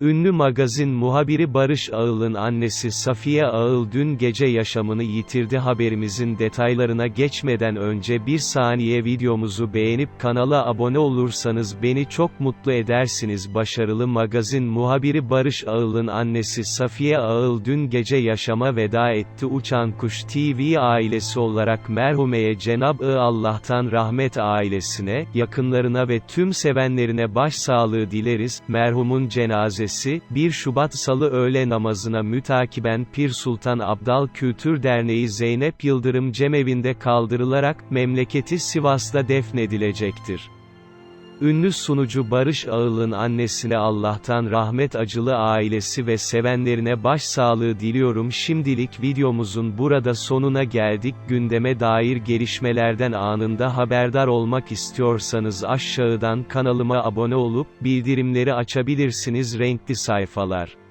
Ünlü magazin muhabiri Barış Ağıl'ın annesi Safiye Ağıl dün gece yaşamını yitirdi. Haberimizin detaylarına geçmeden önce bir saniye videomuzu beğenip kanala abone olursanız beni çok mutlu edersiniz. Başarılı magazin muhabiri Barış Ağıl'ın annesi Safiye Ağıl dün gece yaşama veda etti. Uçan Kuş TV ailesi olarak merhumeye Cenab-ı Allah'tan rahmet ailesine, yakınlarına ve tüm sevenlerine başsağlığı dileriz, merhumun cenazesi, 1 Şubat Salı öğle namazına mütakiben Pir Sultan Abdal Kültür Derneği Zeynep Yıldırım Cemevi'nde kaldırılarak, memleketi Sivas'ta defnedilecektir. Ünlü sunucu Barış Ağıl'ın annesine Allah'tan rahmet acılı ailesi ve sevenlerine başsağlığı diliyorum. Şimdilik videomuzun burada sonuna geldik. Gündeme dair gelişmelerden anında haberdar olmak istiyorsanız aşağıdan kanalıma abone olup, bildirimleri açabilirsiniz. Renkli sayfalar.